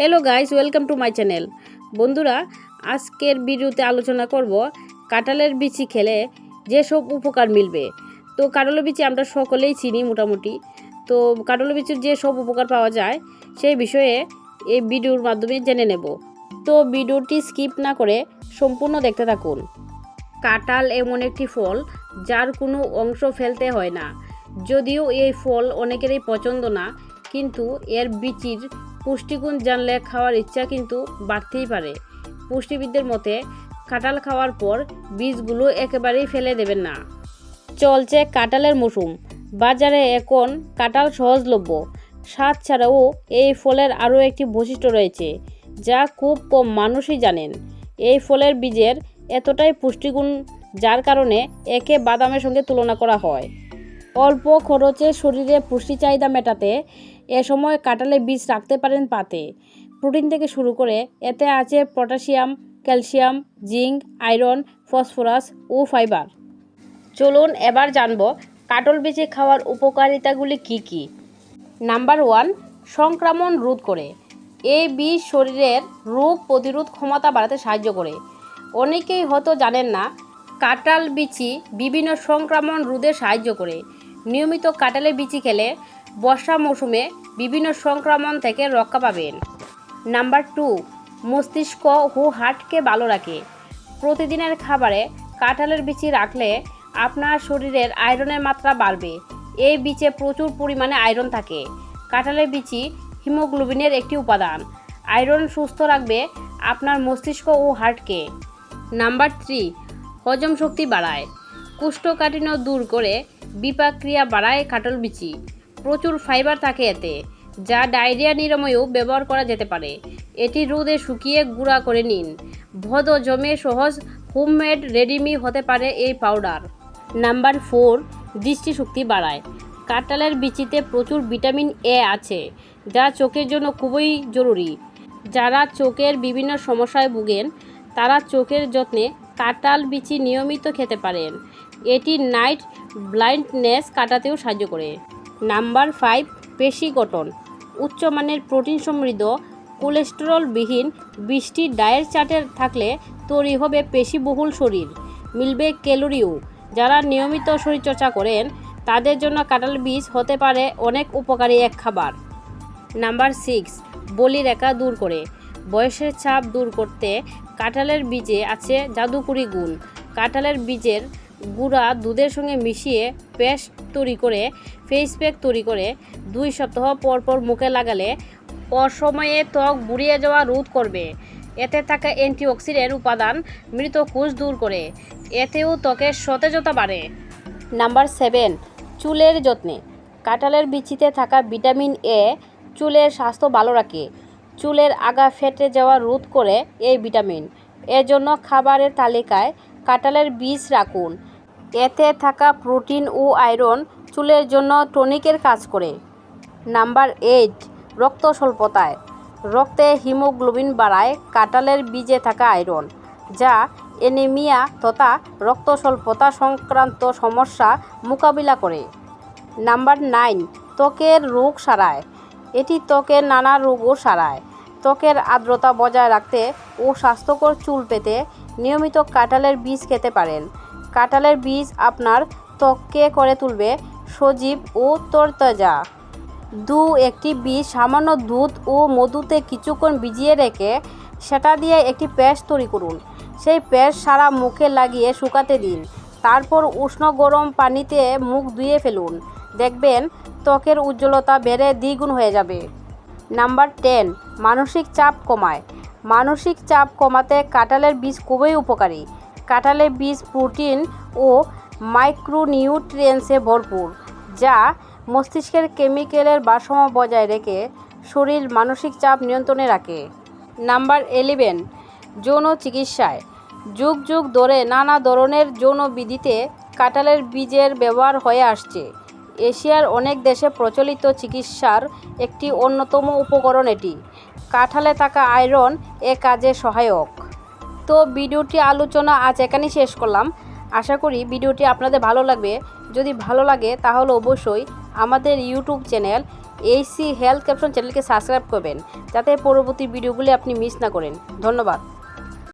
Hello guys welcome to my channel বন্ধুরা, আজকের ভিডিওতে আলোচনা করব কাঁঠালের বিচি খেলে যেসব উপকার মিলবে। তো কাঁঠালের বিচি আমরা সকলেই চিনি মোটামুটি। তো কাঁঠালের বিচির যে সব উপকার পাওয়া যায়, সেই বিষয়ে এই ভিডিওর মাধ্যমে জেনে নেব। তো ভিডিওটি স্কিপ না করে সম্পূর্ণ দেখতে থাকুন। কাঁঠাল এমন একটি ফল যার কোনো অংশ ফেলতে হয় না। যদিও এই ফল অনেকেরই পছন্দ না কিন্তু এর বিচির পুষ্টিগুণ জানলে খাওয়ার ইচ্ছা কিন্তু বাড়তেই পারে। পুষ্টিবিদদের মতে, কাঁঠাল খাওয়ার পর বীজগুলো একেবারেই ফেলে দেবেন না। চলছে কাঁঠালের মৌসুম। বাজারে এখন কাঁঠাল সহজলভ্য। স্বাদ ছাড়াও এই ফলের আরও একটি বৈশিষ্ট্য রয়েছে, যা খুব কম মানুষই জানেন। এই ফলের বীজের এতটাই পুষ্টিগুণ যার কারণে একে বাদামের সঙ্গে তুলনা করা হয়। অল্প খরচে শরীরে পুষ্টি চাহিদা মেটাতে এ সময় কাঁঠালে বীজ রাখতে পারেন পাতে। প্রোটিন থেকে শুরু করে এতে আছে potassium, calcium, zinc, iron, phosphorus ও ফাইবার। চলুন এবার জানব কাটল বীজে খাওয়ার উপকারিতাগুলি কি কি। নাম্বার ওয়ান, সংক্রমণ রোধ করে। এই বীজ শরীরের রোগ প্রতিরোধ ক্ষমতা বাড়াতে সাহায্য করে। অনেকেই হয়তো জানেন না, কাঁঠাল বিচি বিভিন্ন সংক্রমণ রোধে সাহায্য করে। নিয়মিত কাঁঠালের বিচি খেলে বর্ষা মৌসুমে বিভিন্ন সংক্রমণ থেকে রক্ষা পাবেন। নাম্বার টু, মস্তিষ্ক হু হার্টকে ভালো রাখে। প্রতিদিনের খাবারে কাঁঠালের বিচি রাখলে আপনার শরীরের আয়রনের মাত্রা বাড়বে। এই বিচে প্রচুর পরিমাণে আয়রন থাকে। কাঁঠালের বিচি হিমোগ্লোবিনের একটি উপাদান। আয়রন সুস্থ রাখবে আপনার মস্তিষ্ক ও হার্টকে। নাম্বার থ্রি, হজম শক্তি বাড়ায়। কুষ্ঠকাঠিন্য দূর করে বিপাক ক্রিয়া বাড়ায় কাটল বিচি। প্রচুর ফাইবার থাকে এতে, যা ডায়রিয়া নিরাময়েও ব্যবহার করা যেতে পারে। এটি রোদে শুকিয়ে গুঁড়া করে নিন। ভদ জমে সহজ হোমমেড রেডিমি হতে পারে এই পাউডার। নাম্বার ফোর, দৃষ্টিশক্তি বাড়ায়। কাঁঠালের বিচিতে প্রচুর ভিটামিন এ আছে, যা চোখের জন্য খুবই জরুরি। যারা চোখের বিভিন্ন সমস্যায় ভুগেন, তারা চোখের যত্নে কাঁঠাল বিচি নিয়মিত খেতে পারেন। এটি নাইট ব্লাইন্ডনেস কাটাতেও সাহায্য করে। নাম্বার ফাইভ, পেশি গঠন। উচ্চমানের প্রোটিন সমৃদ্ধ, কোলেস্টেরলবিহীন, বৃষ্টি ডায়েট চার্টে থাকলে তৈরি হবে পেশিবহুল শরীর। মিলবে ক্যালোরিও। যারা নিয়মিত শরীরচর্চা করেন, তাদের জন্য কাঁঠাল বীজ হতে পারে অনেক উপকারী এক খাবার। নাম্বার সিক্স বলি রেখা দূর করে। বয়সের চাপ দূর করতে কাঁঠালের বীজে আছে জাদুকরি গুণ কাঁঠালের বীজের গুঁড়া দুধের সঙ্গে মিশিয়ে পেস্ট তৈরি করে, ফেস প্যাক তৈরি করে দুই সপ্তাহ পর পর মুখে লাগালে অসময়ে ত্বক বুড়িয়ে যাওয়া রোধ করবে। এতে থাকা অ্যান্টিঅক্সিডেন্ট উপাদান, মৃত কোষ দূর করে। এতেও ত্বকের সতেজতা বাড়ে। নাম্বার সেভেন, চুলের যত্নে। কাঁঠালের বিচিতে থাকা ভিটামিন এ চুলের স্বাস্থ্য ভালো রাখে। চুলের আগা ফেটে যাওয়া রোধ করে এই ভিটামিন। এজন্য খাবারের তালিকায় কাঁঠালের বীজ রাখুন। এতে থাকা প্রোটিন ও আয়রন চুলের জন্য টনিকের কাজ করে। নাম্বার এইট, রক্ত স্বল্পতায়। রক্তে হিমোগ্লোবিন বাড়ায় কাঁঠালের বীজে থাকা আয়রন, যা এনিমিয়া তথা রক্ত স্বল্পতা সংক্রান্ত সমস্যা মোকাবিলা করে। নাম্বার নাইন, ত্বকের রোগ সারায়। এটি ত্বকের নানা রোগও সারায়। ত্বকের আর্দ্রতা বজায় রাখতে ও স্বাস্থ্যকর চুল পেতে নিয়মিত কাঁঠালের বীজ খেতে পারেন। কাঁঠালের বীজ আপনার ত্বককে করে তুলবে সজীব ও তরতাজা। দু, একটি বীজ সামান্য দুধ ও মধুতে কিছুক্ষণ ভিজিয়ে রেখে সেটা দিয়ে একটি পেস্ট তৈরি করুন। সেই পেস্ট সারা মুখে লাগিয়ে শুকাতে দিন। তারপর উষ্ণ গরম পানিতে মুখ ধুয়ে ফেলুন। দেখবেন ত্বকের উজ্জ্বলতা বেড়ে দ্বিগুণ হয়ে যাবে। নাম্বার টেন মানসিক চাপ কমায়। মানসিক চাপ কমাতে কাঁঠালের বীজ খুবই উপকারী। কাঁঠালের বীজ প্রোটিন ও মাইক্রোনিউট্রিয়েন্টসে ভরপুর, যা মস্তিষ্কের কেমিক্যালের ভারসাম্য বজায় রেখে শরীর মানসিক চাপ নিয়ন্ত্রণে রাখে। নাম্বার এলেভেন, যৌন চিকিৎসায়। যুগ যুগ ধরে নানা ধরনের যৌন বিধিতে কাঁঠালের বীজের ব্যবহার হয়ে আসছে। এশিয়ার অনেক দেশে প্রচলিত চিকিৎসার একটি অন্যতম উপকরণ এটি। কাঁঠালে থাকা আয়রন এ কাজে সহায়ক। তো ভিডিওটি আলোচনা আজ এখানেই শেষ করলাম। আশা করি ভিডিওটি আপনাদের ভালো লাগবে। যদি ভালো লাগে তাহলে অবশ্যই আমাদের ইউটিউব চ্যানেল এইসি হেলথ ক্যাপশন চ্যানেলকে সাবস্ক্রাইব করবেন। যাতে পরবর্তী ভিডিওগুলি আপনি মিস না করেন। ধন্যবাদ।